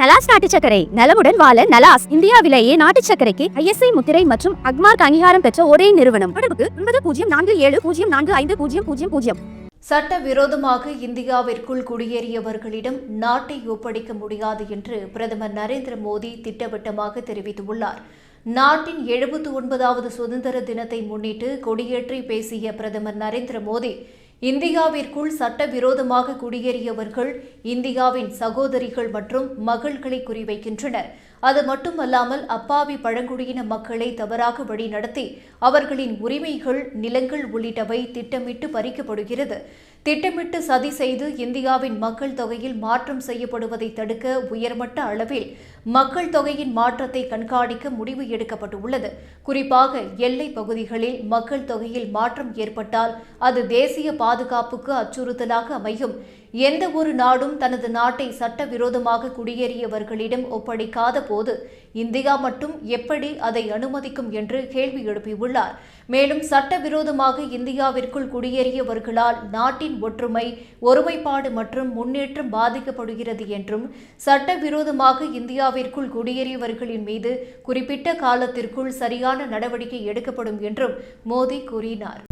நலாஸ் நாட்டு சக்கரை நலமுடன் வாழ நலாஸ் இந்தியாவிலேயே நாட்டு சக்கரைக்கு ஐஎஸ்ஐ முத்திரை மற்றும் அக்மார்க் அங்கீகாரம் பெற்ற ஒரே நிறுவனம். தொடர்புக்கு ஒன்பது பூஜ்ஜியம் நான்கு ஏழு பூஜ்ஜியம் நான்கு ஐந்து பூஜ்ஜியம் பூஜ்ஜியம் பூஜ்ஜியம். சட்டவிரோதமாக இந்தியாவிற்குள் குடியேறியவர்களிடம் நாட்டை ஒப்படைக்க முடியாது என்று பிரதமர் நரேந்திர மோடி திட்டவட்டமாக தெரிவித்துள்ளார். நாட்டின் எழுபத்தி ஒன்பதாவது சுதந்திர தினத்தை முன்னிட்டு கொடியேற்றி பேசிய பிரதமர் நரேந்திர மோடி இந்தியாவிற்குள் சட்டவிரோதமாக குடியேறியவர்கள் இந்தியாவின் சகோதரிகள் மற்றும் மகள்களை குறிவைக்கின்றனர். அது மட்டுமல்லாமல் அப்பாவி பழங்குடியின மக்களை தவறாக வழிநடத்தி அவர்களின் உரிமைகள் நிலங்கள் உள்ளிட்டவை திட்டமிட்டு பறிக்கப்படுகிறது. திட்டமிட்டு சதி செய்து இந்தியாவின் மக்கள் தொகையில் மாற்றம் செய்யப்படுவதை தடுக்க உயர்மட்ட அளவில் மக்கள் தொகையின் மாற்றத்தை கண்காணிக்க முடிவு எடுக்கப்பட்டுள்ளது. குறிப்பாக எல்லை பகுதிகளில் மக்கள் தொகையில் மாற்றம் ஏற்பட்டால் அது தேசிய பாதுகாப்புக்கு அச்சுறுத்தலாக அமையும். எந்த ஒரு நாடும் தனது நாட்டை சட்டவிரோதமாக குடியேறியவர்களிடம் ஒப்படைக்காத போது இந்தியா மட்டும் எப்படி அதை அனுமதிக்கும் என்று கேள்வி எழுப்பியுள்ளார். மேலும் சட்டவிரோதமாக இந்தியாவிற்குள் குடியேறியவர்களால் நாட்டின் ஒற்றுமை ஒருமைப்பாடு மற்றும் முன்னேற்றம் பாதிக்கப்படுகிறது என்றும் சட்டவிரோதமாக இந்தியாவிற்குள் குடியேறியவர்களின் மீது குறிப்பிட்ட காலத்திற்குள் சரியான நடவடிக்கை எடுக்கப்படும் என்றும் மோடி கூறினார்.